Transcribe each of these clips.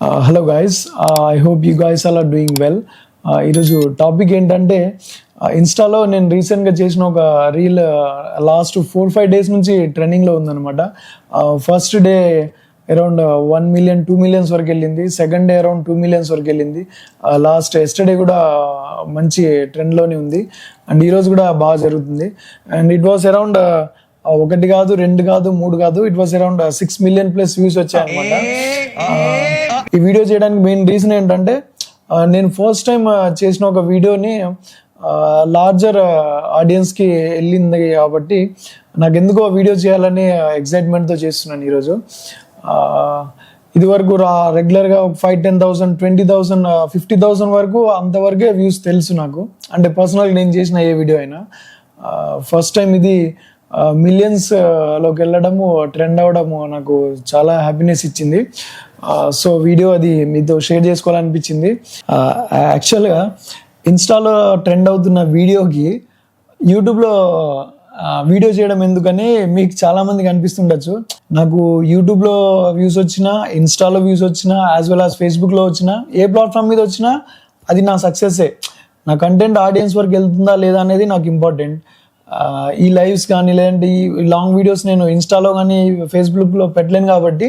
Hello guys I hope you guys are doing well ఈరోజు topic ఏంటంటే uh, ఇన్స్టాలో నేను రీసెంట్గా చేసిన ఒక reel last four five days నుంచి ట్రెండింగ్లో ఉందన్నమాట. First day around one million two millions వరకు వెళ్ళింది. Second day around two millions వరకు వెళ్ళింది. Uh, లాస్ట్ ఎస్టర్డే కూడా మంచి ట్రెండ్లోనే ఉంది. అండ్ ఈరోజు కూడా బాగా జరుగుతుంది. అండ్ ఇట్ వాస్ అరౌండ్ ఒకటి కాదు రెండు కాదు మూడు కాదు it was around six million plus views వచ్చాయి అనమాట ఈ వీడియో చేయడానికి మెయిన్ రీజన్ ఏంటంటే నేను ఫస్ట్ టైం చేసిన ఒక వీడియోని లార్జర్ ఆడియన్స్కి వెళ్ళింది కాబట్టి నాకు ఎందుకో వీడియో చేయాలని ఎక్సైట్మెంట్తో చేస్తున్నాను ఈరోజు. ఇది వరకు రా రెగ్యులర్గా ఒక five ten thousand twenty thousand fifty thousand వరకు అంతవరకే వ్యూస్ తెలుసు నాకు. అంటే పర్సనల్గా నేను చేసిన ఏ వీడియో అయినా. ఫస్ట్ టైం ఇది మిలియన్స్లోకి వెళ్ళడము ట్రెండ్ అవ్వడము నాకు చాలా హ్యాపీనెస్ ఇచ్చింది. సో వీడియో అది మీతో షేర్ చేసుకోవాలనిపించింది. యాక్చువల్గా ఇన్స్టాలో ట్రెండ్ అవుతున్న వీడియోకి యూట్యూబ్లో వీడియో చేయడం ఎందుకని మీకు చాలామందికి అనిపిస్తుండొచ్చు. నాకు యూట్యూబ్లో వ్యూస్ వచ్చినా ఇన్స్టాలో వ్యూస్ వచ్చినా యాజ్ వెల్ యాజ్ ఫేస్బుక్లో వచ్చినా ఏ ప్లాట్ఫామ్ మీద వచ్చినా అది నా సక్సెస్సే నా కంటెంట్ ఆడియన్స్ వరకు వెళ్తుందా లేదా అనేది నాకు ఇంపార్టెంట్ ఈ లైవ్స్ కానీ లేదంటే ఈ లాంగ్ వీడియోస్ నేను ఇన్స్టాలో కానీ ఫేస్బుక్లో పెట్టలేను కాబట్టి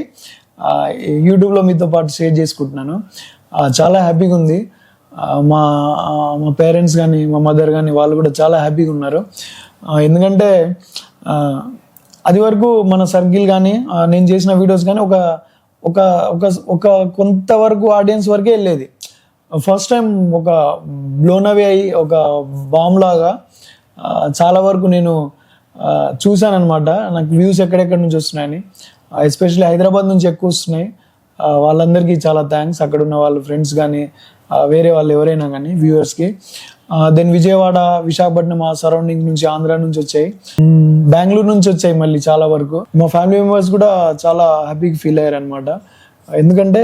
యూట్యూబ్లో మీతో పాటు షేర్ చేసుకుంటున్నాను. చాలా హ్యాపీగా ఉంది. మా మా పేరెంట్స్ కానీ మా మదర్ కానీ వాళ్ళు కూడా చాలా హ్యాపీగా ఉన్నారు. ఎందుకంటే అది వరకు మన సర్కిల్ కానీ నేను చేసిన వీడియోస్ కానీ ఒక ఒక ఒక ఒక కొంతవరకు ఆడియన్స్ వరకే వెళ్ళేది. ఫస్ట్ టైం ఒక బ్లోన్ అవే అయ్యి ఒక బామ్ లాగా చాలా వరకు నేను చూశాను అనమాట నాకు వ్యూస్ ఎక్కడెక్కడి నుంచి వస్తున్నాయని. ఎస్పెషల్లీ హైదరాబాద్ నుంచి ఎక్కువ వస్తున్నాయి. వాళ్ళందరికీ చాలా థ్యాంక్స్. అక్కడ ఉన్న వాళ్ళ ఫ్రెండ్స్ కానీ వేరే వాళ్ళు ఎవరైనా కానీ వ్యూవర్స్కి దెన్ విజయవాడ విశాఖపట్నం ఆ సరౌండింగ్ నుంచి ఆంధ్ర నుంచి వచ్చాయి. బెంగళూరు నుంచి వచ్చాయి మళ్ళీ చాలా వరకు. మా ఫ్యామిలీ మెంబర్స్ కూడా చాలా హ్యాపీగా ఫీల్ అయ్యారు అనమాట ఎందుకంటే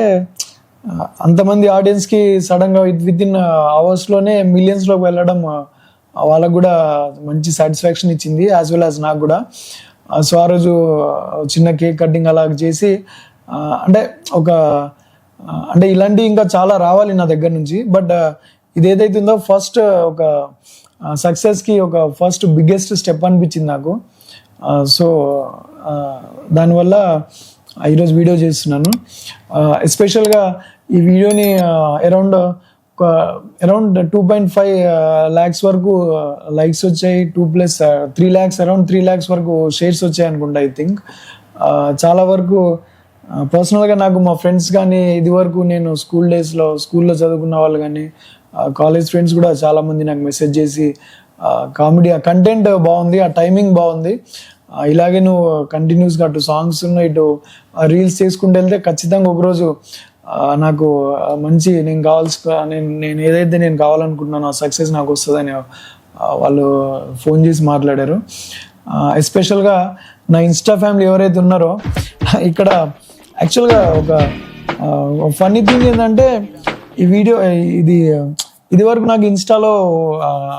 అంతమంది ఆడియన్స్కి సడన్గా విత్ ఇన్ అవర్స్లోనే మిలియన్స్లోకి వెళ్ళడం వాళ్ళకు కూడా మంచి సాటిస్ఫాక్షన్ ఇచ్చింది యాజ్ వెల్ యాజ్ నాకు కూడా. సో ఆ రోజు చిన్న కేక్ కటింగ్ అలా చేసి అంటే ఒక అంటే ఇలాంటివి ఇంకా చాలా రావాలి నా దగ్గర నుంచి. బట్ ఇది ఏదైతే ఉందో ఫస్ట్ ఒక సక్సెస్కి ఒక ఫస్ట్ బిగ్గెస్ట్ స్టెప్ అనిపించింది నాకు. సో దానివల్ల ఈరోజు వీడియో చేస్తున్నాను. ఎస్పెషల్గా ఈ వీడియోని around around two point five lakhs వరకు లైక్స్ వచ్చాయి. Two plus three lakhs around three lakhs వరకు షేర్స్ వచ్చాయి అనుకుంటా ఐ థింక్ చాలా వరకు పర్సనల్గా నాకు మా ఫ్రెండ్స్ కానీ ఇది వరకు నేను స్కూల్ డేస్లో స్కూల్లో చదువుకున్న వాళ్ళు కానీ కాలేజ్ ఫ్రెండ్స్ కూడా చాలామంది నాకు మెసేజ్ చేసి కామెడీ ఆ కంటెంట్ బాగుంది ఆ టైమింగ్ బాగుంది. ఇలాగే నువ్వు కంటిన్యూస్గా అటు సాంగ్స్ ఇటు రీల్స్ చేసుకుంటూ వెళ్తే ఖచ్చితంగా ఒకరోజు నాకు మంచి నేను కావాల్సి నేను నేను ఏదైతే నేను కావాలనుకుంటున్నానో ఆ సక్సెస్ నాకు వస్తుందని వాళ్ళు ఫోన్ చేసి మాట్లాడారు. ఎస్పెషల్గా నా ఇన్స్టా ఫ్యామిలీ ఎవరైతే ఉన్నారో ఇక్కడ యాక్చువల్గా ఒక ఫన్నీ థింగ్ ఏంటంటే ఈ వీడియో ఇది ఇది వరకు నాకు ఇన్స్టాలో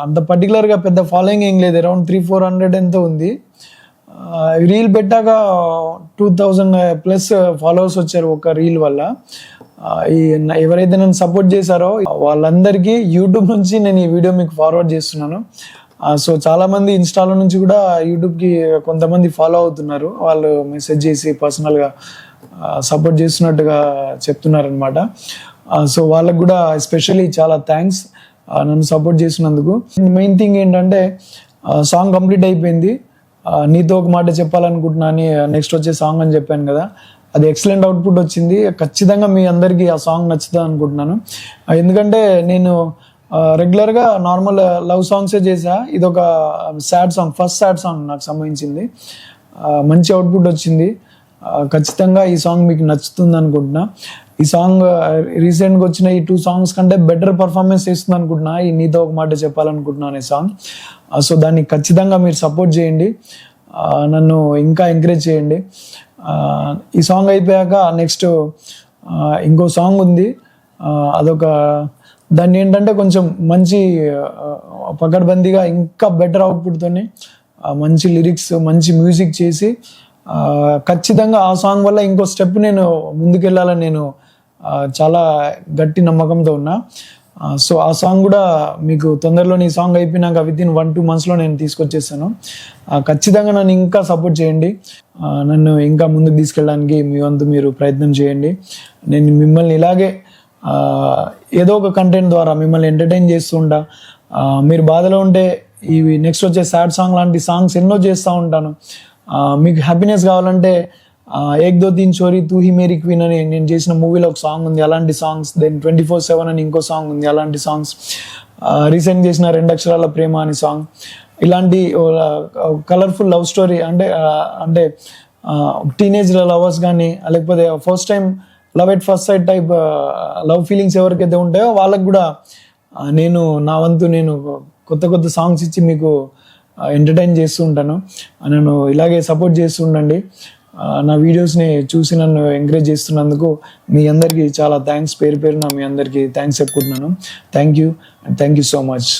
అంత పర్టికులర్గా పెద్ద ఫాలోయింగ్ ఏం లేదు. అరౌండ్ త్రీ ఫోర్ హండ్రెడ్ ఎంతో ఉంది. రీల్ పెట్టాక టూ థౌజండ్ ప్లస్ ఫాలోవర్స్ వచ్చారు ఒక రీల్ వల్ల. ఈ ఎవరైతే నన్ను సపోర్ట్ చేశారో వాళ్ళందరికీ యూట్యూబ్ నుంచి నేను ఈ వీడియో మీకు ఫార్వర్డ్ చేస్తున్నాను. సో చాలామంది ఇన్స్టాలో నుంచి కూడా యూట్యూబ్కి కొంతమంది ఫాలో అవుతున్నారు. వాళ్ళు మెసేజ్ చేసి పర్సనల్గా సపోర్ట్ చేస్తున్నట్టుగా చెప్తున్నారనమాట సో వాళ్ళకు కూడా ఎస్పెషల్లీ చాలా థ్యాంక్స్ నన్ను సపోర్ట్ చేసినందుకు. మెయిన్ థింగ్ ఏంటంటే సాంగ్ కంప్లీట్ అయిపోయింది. నీతో ఒక మాట చెప్పాలనుకుంటున్నాను. అని నెక్స్ట్ వచ్చే సాంగ్ అని చెప్పాను కదా. అది ఎక్సలెంట్ అవుట్పుట్ వచ్చింది. ఖచ్చితంగా మీ అందరికీ ఆ సాంగ్ నచ్చుతుంది అనుకుంటున్నాను. ఎందుకంటే నేను రెగ్యులర్గా నార్మల్ లవ్ సాంగ్సే చేసా ఇది ఒక sad song first sad song నాకు సంబంధించింది. మంచి అవుట్పుట్ వచ్చింది. ఖచ్చితంగా ఈ సాంగ్ మీకు నచ్చుతుంది అనుకుంటున్నా. ఈ సాంగ్ రీసెంట్గా వచ్చిన ఈ టూ సాంగ్స్ కంటే బెటర్ పర్ఫార్మెన్స్ ఇస్తుంది అనుకుంటున్నా. ఈ నీతో ఒక మాట చెప్పాలనుకుంటున్నాను ఈ సాంగ్ సో దాన్ని ఖచ్చితంగా మీరు సపోర్ట్ చేయండి. నన్ను ఇంకా ఎంకరేజ్ చేయండి. ఈ సాంగ్ అయిపోయాక నెక్స్ట్ ఇంకో సాంగ్ ఉంది. అదొక దాన్ని ఏంటంటే కొంచెం మంచి పకడ్బందీగా ఇంకా బెటర్ అవుట్పుట్తోని మంచి లిరిక్స్ మంచి మ్యూజిక్ చేసి ఖచ్చితంగా ఆ సాంగ్ వల్ల ఇంకో స్టెప్ నేను ముందుకెళ్ళాలని నేను చాలా గట్టి నమ్మకంతో ఉన్నా. సో ఆ సాంగ్ కూడా మీకు తొందరలోనే ఈ సాంగ్ అయిపోయినాక విత్ ఇన్ వన్ టూ మంత్స్లో నేను తీసుకొచ్చేస్తాను. ఖచ్చితంగా నన్ను ఇంకా సపోర్ట్ చేయండి. నన్ను ఇంకా ముందుకు తీసుకెళ్ళడానికి మీ వంతు మీరు ప్రయత్నం చేయండి. నేను మిమ్మల్ని ఇలాగే ఏదో ఒక కంటెంట్ ద్వారా మిమ్మల్ని ఎంటర్టైన్ చేస్తూ ఉంటా. మీరు బాధలో ఉంటే ఇవి నెక్స్ట్ వచ్చే సాడ్ సాంగ్ లాంటి సాంగ్స్ ఎన్నో చేస్తూ ఉంటాను. మీకు హ్యాపీనెస్ కావాలంటే ఏక్ దో దీన్ చోరీ తూ హీ మేరీ క్వీన్ అని నేను చేసిన మూవీలో ఒక సాంగ్ ఉంది అలాంటి songs. Then twenty four seven అని ఇంకో సాంగ్ ఉంది అలాంటి సాంగ్స్. రీసెంట్ చేసిన రెండు అక్షరాల ప్రేమ అని సాంగ్. ఇలాంటి కలర్ఫుల్ లవ్ స్టోరీ అంటే అంటే టీనేజ్ లవర్స్ కానీ లేకపోతే first time love at first sight type love feelings ఎవరికైతే ఉంటాయో వాళ్ళకి కూడా నేను నా వంతు నేను కొత్త కొత్త సాంగ్స్ ఇచ్చి మీకు ఎంటర్టైన్ చేస్తూ ఉంటాను. నన్ను ఇలాగే సపోర్ట్ చేస్తూ ఉండండి. నా వీడియోస్ని చూసి నన్ను ఎంకరేజ్ చేస్తున్నందుకు మీ అందరికీ చాలా థ్యాంక్స్ పేరు పేరున మీ అందరికీ థ్యాంక్స్ చెప్పుకుంటున్నాను. Thank you and thank you so much